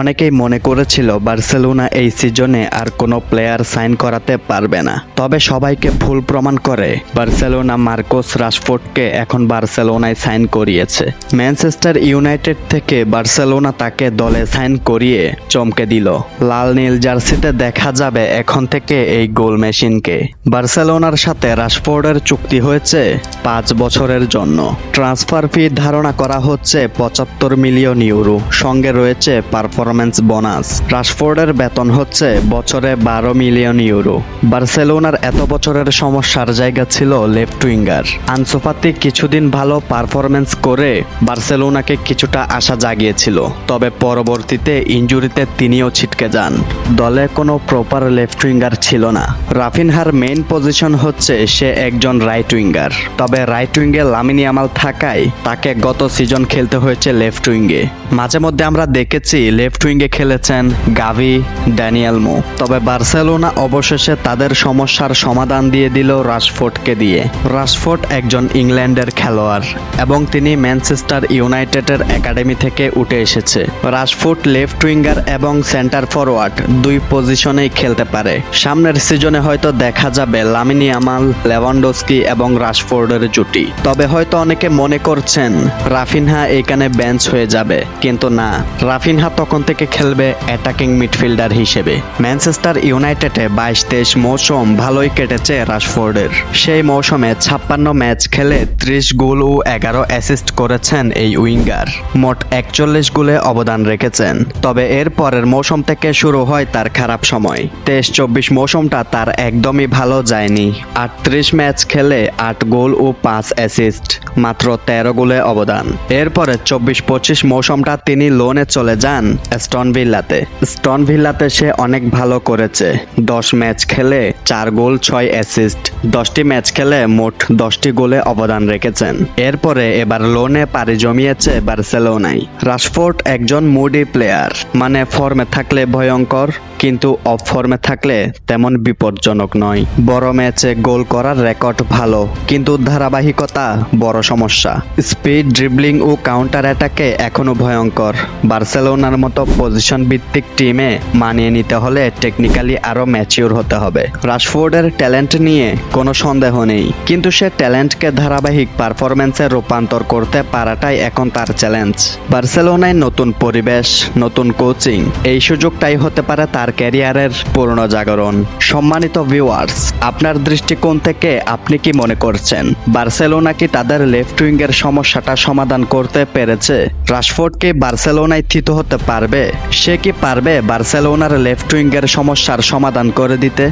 অনেকেই মনে করেছিল বার্সেলোনা এই সিজনে আর কোনো প্লেয়ার সাইন করাতে পারবে না। তবে সবাইকে ভুল প্রমাণ করে বার্সেলোনা মার্কোস রাশফোর্ডকে এখন বার্সেলোনায় সাইন করিয়েছে। ম্যানচেস্টার ইউনাইটেড থেকে বার্সেলোনা তাকে দলে সাইন করিয়ে চমকে দিল। লাল নীল জার্সিতে দেখা যাবে এখন থেকে এই গোল মেশিনকে। বার্সেলোনার সাথে রাশফোর্ডের চুক্তি হয়েছে পাঁচ বছরের জন্য। ট্রান্সফার ফি ধারণা করা হচ্ছে পঁচাত্তর মিলিয়ন ইউরো। সঙ্গে রয়েছে পারফরম্যান্স বোনাস রাশফোর্ডের বেতন হচ্ছে বছরে বারো মিলিয়ন ইউরো বার্সেলোনার এত বছরের সমস্যার জায়গা ছিল লেফট উইঙ্গার আনসোফাতি কিছুদিন ভালো পারফরম্যান্স করে বার্সেলোনাকে কিছুটা আশা জাগিয়েছিল, তবে পরবর্তীতে ইনজুরিতে তিনিও ছিটকে যান। দলে কোনো প্রপার লেফট উইঙ্গার ছিল না। রাফিনহার মেইন পজিশন হচ্ছে সে একজন রাইট উইঙ্গার তবে রাইট উইঙ্গে লামিনী আমাল থাকায় তাকে গত সিজন খেলতে হয়েছে লেফট উইঙ্গে মাঝে মধ্যে আমরা দেখেছি লেফট উইঙ্গে খেলেছেন গাভি ড্যানিয়েলমো তবে বার্সেলোনা অবশেষে তাদের সমস্যার সমাধান দিয়ে দিল রাশফোর্ডকে দিয়ে। রাশফোর্ড একজন ইংল্যান্ডের খেলোয়াড় এবং তিনি ম্যানচেস্টার ইউনাইটেডের একাডেমি থেকে উঠে এসেছে। রাশফোর্ড লেফট উইঙ্গার এবং সেন্টার ফরওয়ার্ড দুই পজিশনেই খেলতে পারে। সামনের সিজনে হয়তো দেখা যাবে লামিনী আমাল, লেভানডোস্কি এবং রাশফোর্ডের জুটি। তবে হয়তো অনেকে মনে করছেন, রাফিনহা এখানে বেঞ্চ হয়ে যাবে, কিন্তু না। রাফিনহা তখন থেকে খেলবে অ্যাটাকিং মিডফিল্ডার হিসেবে। ম্যানচেস্টার ইউনাইটেডে বাইশ তেইশ মৌসুম ভালোই কেটেছে রাশফোর্ডের সেই মৌসুমে ছাপ্পান্ন ম্যাচ খেলে ত্রিশ গোল ও এগারো অ্যাসিস্ট করেছেন এই উইঙ্গার। মোট একচল্লিশ গোলে অবদান রেখেছেন। তবে এর পরের মৌসুম থেকে শুরু হয় তার খারাপ সময়। তেইশ চব্বিশ মৌসুমটা তার একদমই ভালো যায়নি। আটত্রিশ ম্যাচ খেলে আট গোল ও পাঁচ অ্যাসিস্ট মাত্র তেরো গোলে অবদান। এরপরে চব্বিশ পঁচিশ মৌসুমটা তিনি লোনে চলে যান স্টন ভিল্লাতে স্টন ভিল্লাতে সে অনেক ভালো করেছে। দশ ম্যাচ খেলে চার গোল, ছয় অ্যাসিস্ট। দশটি ম্যাচ খেলে মোট দশটি গোলে অবদান রেখেছেন। এরপরে এবার লোনে পাড়ি জমিয়েছে বার্সেলোনায়। রাশফোর্ড একজন মুডি প্লেয়ার। মানে ফর্মে থাকলে ভয়ঙ্কর। কিন্তু অফ ফর্মে থাকলে তেমন বিপজ্জনক নয়। বড় ম্যাচে গোল করার রেকর্ড ভালো, কিন্তু ধারাবাহিকতা বড় সমস্যা। স্পিড ড্রিবলিং ও কাউন্টার অ্যাটাকে এখনও ভয়ঙ্কর। বার্সেলোনার মতো পজিশন ভিত্তিক টিমে মানিয়ে নিতে হলে টেকনিক্যালি আরও ম্যাচিওর হতে হবে। রাশফোর্ডের ট্যালেন্ট নিয়ে কোনো সন্দেহ নেই, কিন্তু সে ট্যালেন্টকে ধারাবাহিক পারফরমেন্সে রূপান্তর করতে পারাটাই এখন তার চ্যালেঞ্জ বার্সেলোনায় নতুন পরিবেশ, নতুন কোচিং এই সুযোগটাই হতে পারে তার ক্যারিয়ারের পূর্ণ জাগরণ। সম্মানিত ভিউয়ার্স আপনার দৃষ্টিকোণ থেকে আপনি কি মনে করছেন? বার্সেলোনা কি তাদের লেফট উইঙ্গের সমস্যাটা সমাধান করতে পেরেছে? রাশফোর্ড কি বার্সেলোনায় থিত হতে পারবে? সে কি পারবে বার্সেলোনার লেফট উইঙ্গের সমস্যার সমাধান করে দিতে?